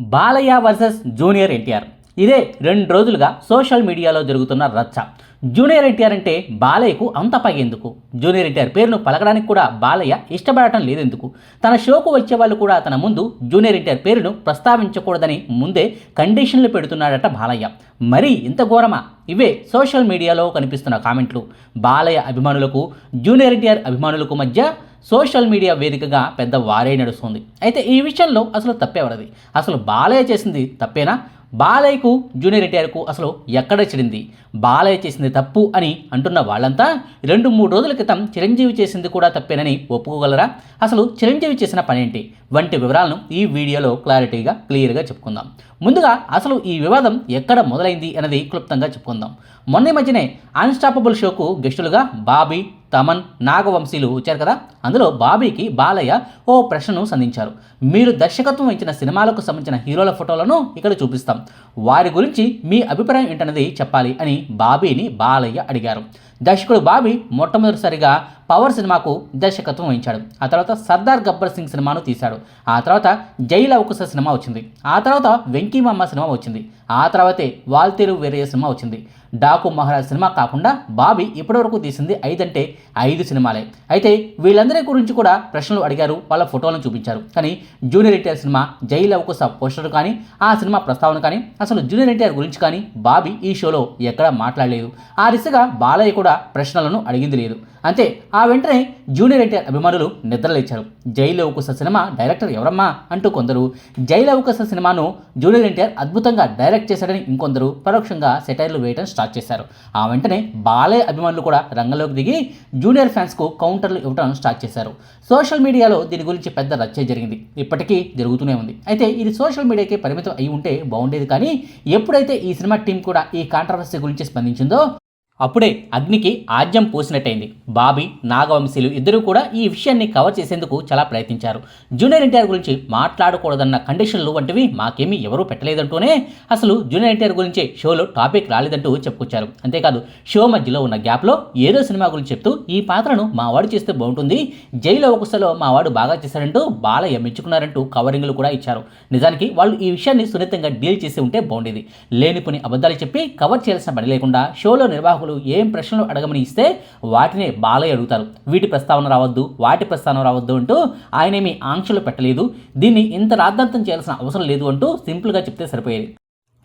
Balayya versus junior NTR. ఇదే రెండు రోజులుగా సోషల్ మీడియాలో జరుగుతున్న రచ్చ. జూనియర్ ఎన్టీఆర్ అంటే బాలయ్యకు అంత పగేందుకు. జూనియర్ ఎన్టీఆర్ పేరును పలకడానికి కూడా బాలయ్య ఇష్టపడటం లేదెందుకు. తన షోకు వచ్చే వాళ్ళు కూడా తన ముందు జూనియర్ ఎన్టీఆర్ పేరును ప్రస్తావించకూడదని ముందే కండిషన్లు పెడుతున్నాడట బాలయ్య. మరి ఇంత ఘోరమా? ఇవే సోషల్ మీడియాలో కనిపిస్తున్న కామెంట్లు. బాలయ్య అభిమానులకు జూనియర్ ఎన్టీఆర్ అభిమానులకు మధ్య సోషల్ మీడియా వేదికగా పెద్ద వారే నడుస్తుంది. అయితే ఈ విషయంలో అసలు తప్పేవరది? అసలు బాలయ్య చేసింది తప్పేనా? బాలయ్యకు జూనియర్ ఎన్టీఆర్కు అసలు ఎక్కడ చెడింది? బాలయ్య చేసింది తప్పు అని అంటున్న వాళ్ళంతా రెండు మూడు రోజుల క్రితం చిరంజీవి చేసింది కూడా తప్పేనని ఒప్పుకోగలరా? అసలు చిరంజీవి చేసిన పనేంటి? వంటి వివరాలను ఈ వీడియోలో క్లారిటీగా క్లియర్గా చెప్పుకుందాం. ముందుగా అసలు ఈ వివాదం ఎక్కడ మొదలైంది అనేది క్లుప్తంగా చెప్పుకుందాం. మొన్న ఈ మధ్యనే అన్స్టాపబుల్ షోకు గెస్టులుగా బాబీ తమన్ నాగవంశీలు వచ్చారు కదా? అందులో బాబీకి బాలయ్య ఓ ప్రశ్నను సంధించారు. మీరు దర్శకత్వం వహించిన సినిమాలకు సంబంధించిన హీరోల ఫోటోలను ఇక్కడ చూపిస్తాం. వారి గురించి మీ అభిప్రాయం ఏంటన్నది చెప్పాలి అని బాబీని బాలయ్య అడిగారు. దర్శకుడు బాబీ మొట్టమొదటిసారిగా పవర్ సినిమాకు దర్శకత్వం వహించాడు. ఆ తర్వాత సర్దార్ గబ్బర్ సింగ్ సినిమాను తీశాడు. ఆ తర్వాత జై లవకుశ సినిమా వచ్చింది. ఆ తర్వాత వెంకీమామ సినిమా వచ్చింది. ఆ తర్వాతే వాల్తేరు వేరే సినిమా వచ్చింది. డాకు మహారాజ్ సినిమా కాకుండా బాబీ ఇప్పటివరకు తీసింది ఐదంటే ఐదు సినిమాలే. అయితే వీళ్ళందరి గురించి కూడా ప్రశ్నలు అడిగారు వాళ్ళ ఫోటోలను చూపించారు. కానీ జూనియర్ ఎన్టీఆర్ సినిమా జై లవకుశ పోస్టర్ కానీ ఆ సినిమా ప్రస్తావన కానీ అసలు జూనియర్ ఎన్టీఆర్ గురించి కానీ బాబీ ఈ షోలో ఎక్కడా మాట్లాడలేదు. ఆ దిశగా బాలయ్య కూడా ప్రశ్నలను అడిగింది లేదు. అంతే ఆ వెంటనే జూనియర్ ఎన్టీఆర్ అభిమానులు నిద్రలేచారు. జై లవకుశ సినిమా డైరెక్టర్ ఎవరమ్మా అంటూ కొందరు. జై లవకుశ సినిమాను జూనియర్ ఎన్టీఆర్ అద్భుతంగా డైరెక్ట్ చేశాడని ఇంకొందరు పరోక్షంగా సెటైర్లు వేయడం స్టార్ట్ చేశారు. ఆ వెంటనే బాలయ్య అభిమానులు కూడా రంగంలోకి దిగి జూనియర్ ఫ్యాన్స్కు కౌంటర్లు ఇవ్వడం స్టార్ట్ చేశారు. సోషల్ మీడియాలో దీని గురించి పెద్ద రచ్చ జరిగింది. ఇప్పటికీ జరుగుతూనే ఉంది. అయితే ఇది సోషల్ మీడియాకి పరిమితం అయి ఉంటే బాగుండేది కానీ ఎప్పుడైతే ఈ సినిమా టీం కూడా ఈ కాంట్రవర్సీ గురించి స్పందించిందో అప్పుడే అగ్నికి ఆజ్యం పోసినట్టయింది. బాబీ నాగవంశీలు ఇద్దరూ కూడా ఈ విషయాన్ని కవర్ చేసేందుకు చాలా ప్రయత్నించారు. జూనియర్ ఎన్టీఆర్ గురించి మాట్లాడకూడదన్న కండిషన్లు వంటివి మాకేమీ ఎవరూ పెట్టలేదంటూనే అసలు జూనియర్ ఎన్టీఆర్ గురించి షోలో టాపిక్ రాలేదంటూ చెప్పుకొచ్చారు. అంతేకాదు షో మధ్యలో ఉన్న గ్యాప్లో ఏదో సినిమా గురించి చెప్తూ ఈ పాత్రను మా వాడు చేస్తే బాగుంటుంది జైలో ఒకసలో మా వాడు బాగా చేశారంటూ బాలయ్య మెచ్చుకున్నారంటూ కవరింగ్లు కూడా ఇచ్చారు. నిజానికి వాళ్ళు ఈ విషయాన్ని సున్నితంగా డీల్ చేసి ఉంటే బాగుండేది. లేనిపోని అబద్ధాలు చెప్పి కవర్ చేయాల్సిన పని లేకుండా షోలో నిర్వాహకులు ఏం ప్రశ్నలు అడగమని ఇస్తే వాటినే బాలయ్య అడుగుతారు. వీటి ప్రస్తావన రావద్దు వాటి ప్రస్తావన రావద్దు అంటూ ఆయనేమి ఆంక్షలు పెట్టలేదు. దీన్ని ఇంత రాద్ధాంతం చేయాల్సిన అవసరం లేదు అంటూ సింపుల్గా చెప్తే సరిపోయేది.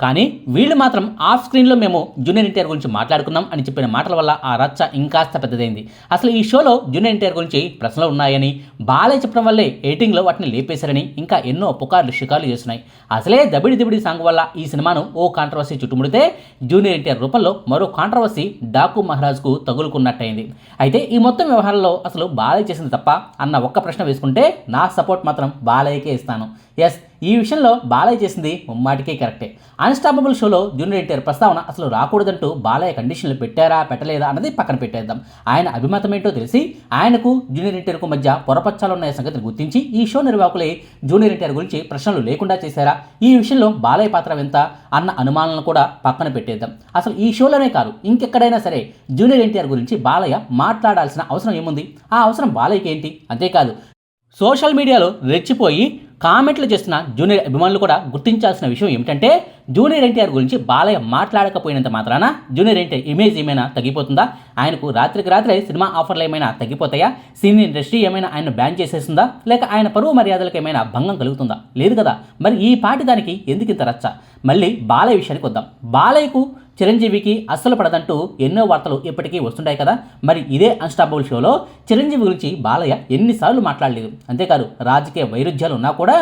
కానీ వీళ్ళు మాత్రం ఆఫ్ స్క్రీన్లో మేము జూనియర్ ఎన్టీఆర్ గురించి మాట్లాడుకుందాం అని చెప్పిన మాటల వల్ల ఆ రచ్చ ఇంకాస్త పెద్దదైంది. అసలు ఈ షోలో జూనియర్ ఎన్టీఆర్ గురించి ప్రశ్నలు ఉన్నాయని బాలయ్య చెప్పడం వల్లే ఎయిటింగ్లో వాటిని లేపేశారని ఇంకా ఎన్నో పుకార్లు షికార్లు చేస్తున్నాయి. అసలే దబిడి దిబిడి సాంగ్ వల్ల ఈ సినిమాను ఓ కాంట్రవర్సీ చుట్టుముడితే జూనియర్ ఎన్టీఆర్ రూపంలో మరో కాంట్రవర్సీ డాకు మహారాజ్కు తగులుకున్నట్టయింది. అయితే ఈ మొత్తం వ్యవహారంలో అసలు బాలయ్య చేసింది తప్ప అన్న ఒక్క ప్రశ్న వేసుకుంటే నా సపోర్ట్ మాత్రం బాలయ్యకే ఇస్తాను. ఎస్ ఈ విషయంలో బాలయ్య చేసింది ముమ్మాటికే కరెక్టే. అన్స్టాపబుల్ షోలో జూనియర్ ఎన్టీఆర్ ప్రస్తావన అసలు రాకూడదంటూ బాలయ్య కండిషన్లు పెట్టారా పెట్టలేదా అన్నది పక్కన పెట్టేద్దాం. ఆయన అభిమతం ఏంటో తెలిసి ఆయనకు జూనియర్ ఎన్టీఆర్కు మధ్య పొరపచ్చాలున్న సంగతిని గుర్తించి ఈ షో నిర్వాహకులే జూనియర్ ఎన్టీఆర్ గురించి ప్రశ్నలు లేకుండా చేశారా? ఈ విషయంలో బాలయ్య పాత్ర ఎంత అన్న అనుమానాలను కూడా పక్కన పెట్టేద్దాం. అసలు ఈ షోలోనే కాదు ఇంకెక్కడైనా సరే జూనియర్ ఎన్టీఆర్ గురించి బాలయ్య మాట్లాడాల్సిన అవసరం ఏముంది? ఆ అవసరం బాలయ్యకి ఏంటి అంతేకాదు సోషల్ మీడియాలో రెచ్చిపోయి కామెంట్లు చేస్తున్న జూనియర్ అభిమానులు కూడా గుర్తించాల్సిన విషయం ఏమిటంటే జూనియర్ ఎన్టీఆర్ గురించి బాలయ్య మాట్లాడకపోయినంత మాత్రాన జూనియర్ ఎన్టీఆర్ ఇమేజ్ ఏమైనా తగ్గిపోతుందా? ఆయనకు రాత్రికి రాత్రే సినిమా ఆఫర్లు ఏమైనా తగ్గిపోతాయా? సినీ ఇండస్ట్రీ ఏమైనా ఆయన బ్యాన్ చేసేస్తుందా? లేక ఆయన పరువు మర్యాదలకు ఏమైనా భంగం కలుగుతుందా? లేదు కదా. మరి ఈ పాటి దానికి ఎందుకు ఇంత రచ్చ? మళ్ళీ బాలయ్య విషయానికి వద్దాం. బాలయ్యకు చిరంజీవికి అస్సలు పడదంటూ ఎన్నో వార్తలు ఇప్పటికీ వస్తుంటాయి కదా. మరి ఇదే అన్స్టాపబుల్ షోలో చిరంజీవి గురించి బాలయ్య ఎన్నిసార్లు మాట్లాడలేదు. అంతేకాదు రాజకీయ వైరుధ్యాలు ఉన్నా కూడా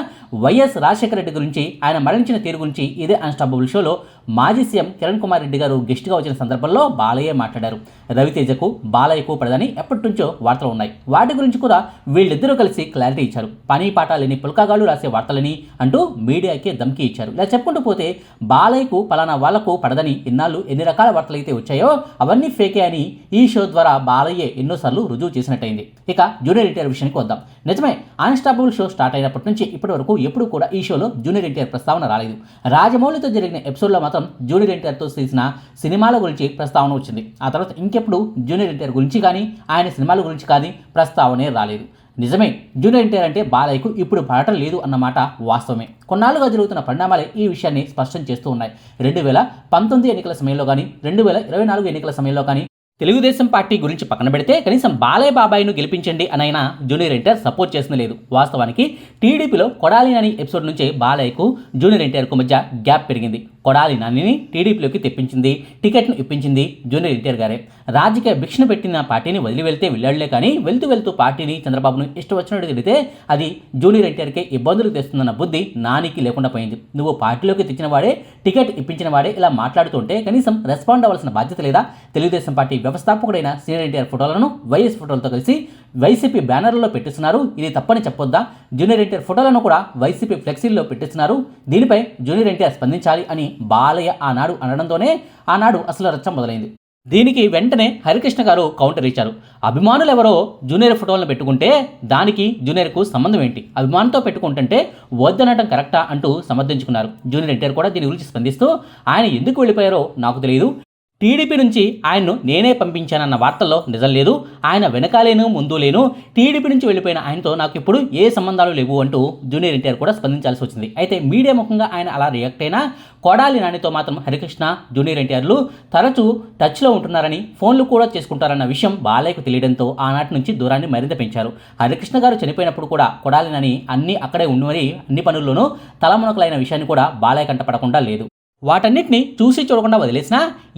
వైఎస్ రాజశేఖర రెడ్డి గురించి ఆయన మరణించిన తీరు గురించి ఇదే అన్స్టాపబుల్ షోలో మాజీ సీఎం కిరణ్ కుమార్ రెడ్డి గారు గెస్ట్గా వచ్చిన సందర్భంలో బాలయ్య మాట్లాడారు. రవితేజకు బాలయ్యకు పడదని ఎప్పటి నుంచో వార్తలు ఉన్నాయి. వాటి గురించి కూడా వీళ్ళిద్దరూ కలిసి క్లారిటీ ఇచ్చారు. పని పాట లేని పుల్కాగాళ్ళు రాసే వార్తలని అంటూ మీడియాకే ధమ్కీ ఇచ్చారు. ఇలా చెప్పుకుంటూ పోతే బాలయ్యకు పలానా వాళ్ళకు పడదని ఇన్నాళ్ళు ఎన్ని రకాల వార్తలు అయితే వచ్చాయో అవన్నీ ఫేకే అని ఈ షో ద్వారా బాలయ్యే ఎన్నోసార్లు రుజువు చేసినట్టయింది. ఇక జూనియర్ ఎన్టీఆర్ విషయానికి వద్దాం. నిజమే అన్స్టాపబుల్ షో స్టార్ట్ అయినప్పటి నుంచి ఇప్పటి వరకు ఎప్పుడు కూడా ఈ షోలో జూనియర్ ఎన్టీఆర్ ప్రస్తావన రాలేదు. రాజమౌళితో జరిగిన ఎపిసోడ్లో మాత్రం జూనియర్ ఎన్టీఆర్తో తీసిన సినిమాల గురించి ప్రస్తావన వచ్చింది. ఆ తర్వాత ఇంకెప్పుడు జూనియర్ ఎన్టీఆర్ గురించి కానీ ఆయన సినిమాల గురించి కానీ ప్రస్తావనే రాలేదు. నిజమే జూనియర్ ఎన్టీఆర్ అంటే బాలయ్యకు ఇప్పుడు పడటం లేదు అన్నమాట వాస్తవమే. కొన్నాళ్ళుగా జరుగుతున్న పరిణామాలే ఈ విషయాన్ని స్పష్టం చేస్తూ ఉన్నాయి. రెండు వేల పంతొమ్మిది ఎన్నికల సమయంలో కానీ రెండు వేల ఇరవై నాలుగు ఎన్నికల సమయంలో కానీ తెలుగుదేశం పార్టీ గురించి పక్కన పెడితే కనీసం బాలయ్య బాబాయ్ను గెలిపించండి అనైనా జూనియర్ ఎన్టీఆర్ సపోర్ట్ చేసిన లేదు. వాస్తవానికి టీడీపీలో కొడాలి అని ఎపిసోడ్ నుంచే బాలయ్యకు జూనియర్ ఎన్టీఆర్కు మధ్య గ్యాప్ పెరిగింది. కొడాలి నానిని టీడీపీలోకి తెప్పించింది టికెట్ను ఇప్పించింది జూనియర్ ఎన్టీఆర్ గారే. రాజకీయ భిక్షను పెట్టిన పార్టీని వదిలి వెళ్తే వెళ్ళాడులే కానీ వెళ్తూ వెళ్తూ పార్టీని చంద్రబాబును ఇష్టం వచ్చినట్టు తిరిగితే అది జూనియర్ ఎన్టీఆర్కే ఇబ్బందులు తెస్తుందన్న బుద్ధి నానికి లేకుండా పోయింది. నువ్వు పార్టీలోకి తెచ్చిన వాడే టికెట్ ఇప్పించిన వాడే ఇలా మాట్లాడుతుంటే కనీసం రెస్పాండ్ అవ్వాల్సిన బాధ్యత లేదా? తెలుగుదేశం పార్టీ వ్యవస్థాపకుడైన సీనియర్ ఎన్టీఆర్ ఫోటోలను వైఎస్ ఫోటోలతో కలిసి వైసీపీ బ్యానర్లలో పెట్టిస్తున్నారు. ఇది తప్పని చెప్పొద్దా? జూనియర్ ఎన్టీఆర్ ఫోటోలను కూడా వైసీపీ ఫ్లెక్సీల్లో పెట్టిస్తున్నారు. దీనిపై జూనియర్ ఎన్టీఆర్ స్పందించాలి అని బాలయ్య ఆనాడు అనడంతోనే ఆనాడు అసలు రచ్చం మొదలైంది. దీనికి వెంటనే హరికృష్ణ గారు కౌంటర్ ఇచ్చారు. అభిమానులు ఎవరో జూనియర్ ఫోటోలను పెట్టుకుంటే దానికి జూనియర్కు సంబంధం ఏంటి? అభిమానంతో పెట్టుకుంటుంటే వద్దనటం కరెక్టా అంటూ సమర్థించుకున్నారు. జూనియర్ ఎన్టీఆర్ కూడా దీని గురించి స్పందిస్తూ ఆయన ఎందుకు వెళ్ళిపోయారో నాకు తెలియదు టీడీపీ నుంచి ఆయన్ను నేనే పంపించానన్న వార్తల్లో నిజం లేదు ఆయన వెనకాలేను ముందు లేను. టీడీపీ నుంచి వెళ్ళిపోయిన ఆయనతో నాకు ఇప్పుడు ఏ సంబంధాలు లేవు అంటూ జూనియర్ ఎన్టీఆర్ కూడా స్పందించాల్సి వచ్చింది. అయితే మీడియా ముఖంగా ఆయన అలా రియాక్ట్ అయినా కొడాలి నానితో మాత్రం హరికృష్ణ జూనియర్ ఎన్టీఆర్లు తరచూ టచ్లో ఉంటున్నారని ఫోన్లు కూడా చేసుకుంటారన్న విషయం బాలయ్యకు తెలియడంతో ఆనాటి నుంచి దూరాన్ని మరింత పెంచారు. హరికృష్ణ గారు చనిపోయినప్పుడు కూడా కొడాలి నాని అన్నీ అక్కడే ఉండి అన్ని పనుల్లోనూ తలమునకలైన విషయాన్ని కూడా బాలయ్య కంటపడకుండా లేదు. వాటన్నిటిని చూసి చూడకుండా వదిలేసిన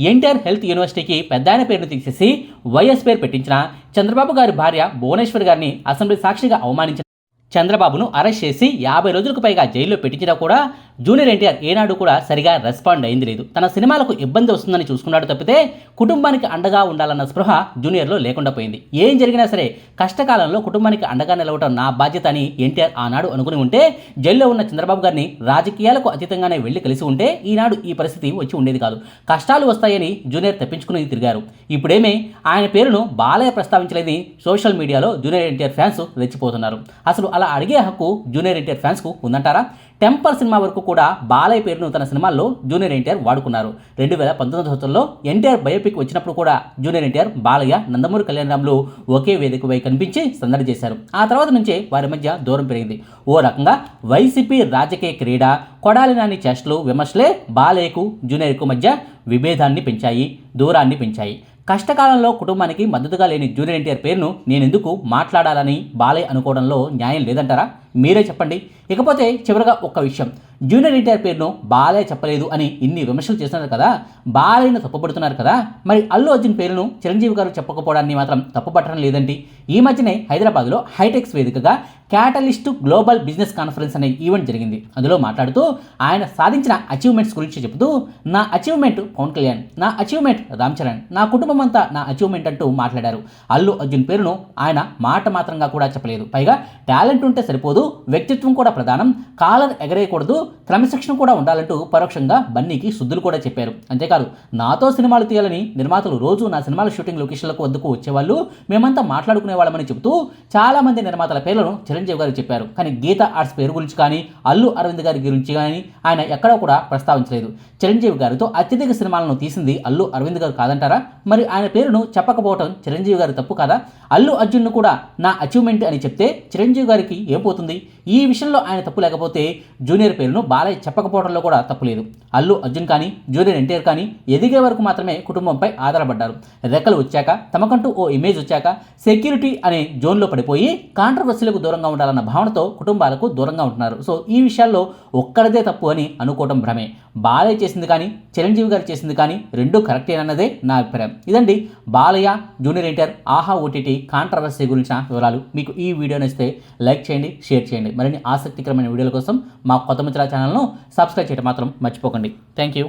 ఎన్టీఆర్ హెల్త్ యూనివర్సిటీకి పెద్ద ఆయన పేరును తీసేసి వైఎస్ పేరు పెట్టించిన చంద్రబాబు గారి భార్య భువనేశ్వర్ గారిని అసెంబ్లీ సాక్షిగా అవమానించిన చంద్రబాబును అరెస్ట్ చేసి యాభై రోజులకు పైగా జైల్లో పెట్టించినా కూడా జూనియర్ ఎన్టీఆర్ ఏనాడు కూడా సరిగా రెస్పాండ్ అయింది లేదు. తన సినిమాలకు ఇబ్బంది వస్తుందని చూసుకున్నాడు తప్పితే కుటుంబానికి అండగా ఉండాలన్న స్పృహ జూనియర్లో లేకుండా పోయింది. ఏం జరిగినా సరే కష్టకాలంలో కుటుంబానికి అండగా నిలవటం నా బాధ్యత అని ఎన్టీఆర్ ఆనాడు అనుకుని ఉంటే జైల్లో ఉన్న చంద్రబాబు గారిని రాజకీయాలకు అతీతంగానే వెళ్ళి కలిసి ఉంటే ఈనాడు ఈ పరిస్థితి వచ్చి ఉండేది కాదు. కష్టాలు వస్తాయని జూనియర్ తప్పించుకుని తిరిగారు. ఇప్పుడేమే ఆయన పేరును Balayya ప్రస్తావించలేదని social media junior NTR fans రెచ్చిపోతున్నారు. అసలు అలా అడిగే హక్కు జూనియర్ ఎన్టీఆర్ ఫ్యాన్స్కు ఉందంటారా? టెంపర్ సినిమా వరకు కూడా బాలయ్య పేరును తన సినిమాల్లో జూనియర్ ఎన్టీఆర్ వాడుకున్నారు. రెండు వేల పంతొమ్మిది సంవత్సరంలో ఎన్టీఆర్ బయోపిక్ వచ్చినప్పుడు కూడా జూనియర్ ఎన్టీఆర్ బాలయ్య నందమూరి కళ్యాణరాములు ఒకే వేదికపై కనిపించి సందడి చేశారు. ఆ తర్వాత నుంచే వారి మధ్య దూరం పెరిగింది. ఓ రకంగా వైసీపీ రాజకీయ క్రీడ కొడాలి నాని చేష్టలు విమర్శలే బాలయ్యకు జూనియర్కు మధ్య విభేదాన్ని పెంచాయి దూరాన్ని పెంచాయి. కష్టకాలంలో కుటుంబానికి మద్దతుగా లేని జూనియర్ ఎన్టీఆర్ పేరును నేనెందుకు మాట్లాడాలని బాలయ్య అనుకోవడంలో న్యాయం లేదంటారా? మీరే చెప్పండి. ఇకపోతే చివరిగా ఒక్క విషయం. జూనియర్ ఎన్టీఆర్ పేరును బాలయ్య చెప్పలేదు అని ఇన్ని విమర్శలు చేస్తున్నారు కదా బాలయ్యను తప్పుపడుతున్నారు కదా మరి అల్లు అర్జున్ పేరును చిరంజీవి గారు చెప్పకపోవడాన్ని మాత్రం తప్పుపట్టడం లేదండి. ఈ మధ్యనే హైదరాబాద్లో హైటెక్స్ వేదికగా క్యాటలిస్ట్ గ్లోబల్ బిజినెస్ కాన్ఫరెన్స్ అనే ఈవెంట్ జరిగింది. అందులో మాట్లాడుతూ ఆయన సాధించిన అచీవ్మెంట్స్ గురించి చెబుతూ నా అచీవ్మెంట్ పవన్ కళ్యాణ్ నా అచీవ్మెంట్ రామ్ చరణ్ నా కుటుంబం అంతా నా అచీవ్మెంట్ అంటూ మాట్లాడారు. అల్లు అర్జున్ పేరును ఆయన మాట మాత్రంగా కూడా చెప్పలేదు. పైగా టాలెంట్ ఉంటే సరిపోదు వ్యక్తిత్వం కూడా ప్రధానం కాలర్ ఎగరేయకూడదు క్రమశిక్షణ కూడా ఉండాలంటూ పరోక్షంగా బన్నీకి శుద్ధులు కూడా చెప్పారు. అంతేకాదు నాతో సినిమాలు తీయాలని నిర్మాతలు రోజు నా సినిమాల షూటింగ్ లొకేషన్లకు వద్దకు వచ్చేవాళ్ళు మేమంతా మాట్లాడుకునే వాళ్ళమని చెబుతూ చాలా మంది నిర్మాతల పేర్లను చిరంజీవి గారు చెప్పారు. కానీ గీత ఆర్ట్స్ పేరు గురించి కానీ అల్లు అరవింద్ గారి గురించి కానీ ఆయన ఎక్కడా కూడా ప్రస్తావించలేదు. చిరంజీవి గారితో అత్యధిక సినిమాలను తీసింది అల్లు అరవింద్ గారు కాదంటారా? మరి ఆయన పేరును చెప్పకపోవటం చిరంజీవి గారు తప్పు కాదా? అల్లు అర్జున్ను కూడా నా అచీవ్మెంట్ అని చెప్తే చిరంజీవి గారికి ఏం పోతుంది? ఈ విషయంలో ఆయన తప్పు లేకపోతే జూనియర్ పేరును బాలయ్య చెప్పకపోవడంలో కూడా తప్పు లేదు. అల్లు అర్జున్ కానీ జూనియర్ ఎన్టీఆర్ కానీ ఎదిగే వరకు మాత్రమే కుటుంబంపై ఆధారపడ్డారు. రెక్కలు వచ్చాక తమకంటూ ఓ ఇమేజ్ వచ్చాక సెక్యూరిటీ అనే జోన్లో పడిపోయి కాంట్రవర్సీలకు దూరంగా ఉండాలన్న భావనతో కుటుంబాలకు దూరంగా ఉంటున్నారు. సో ఈ విషయాల్లో ఒక్కడదే తప్పు అని అనుకోవటం భ్రమే. బాలయ్య చేసింది కానీ చిరంజీవి గారు చేసింది కానీ రెండూ కరెక్టేనన్నదే నా అభిప్రాయం. ఇదండి బాలయ్య జూనియర్ ఎన్టీఆర్ ఆహా ఓటీటీ కాంట్రవర్సీ గురించిన వివరాలు. మీకు ఈ వీడియో నచ్చితే లైక్ చేయండి షేర్ చేయండి. మరిన్ని ఆసక్తికరమైన వీడియోల కోసం మా కొత్త మిత్రుల ఛానల్ను సబ్స్క్రైబ్ చేయడం మాత్రం మర్చిపోకండి. Thank you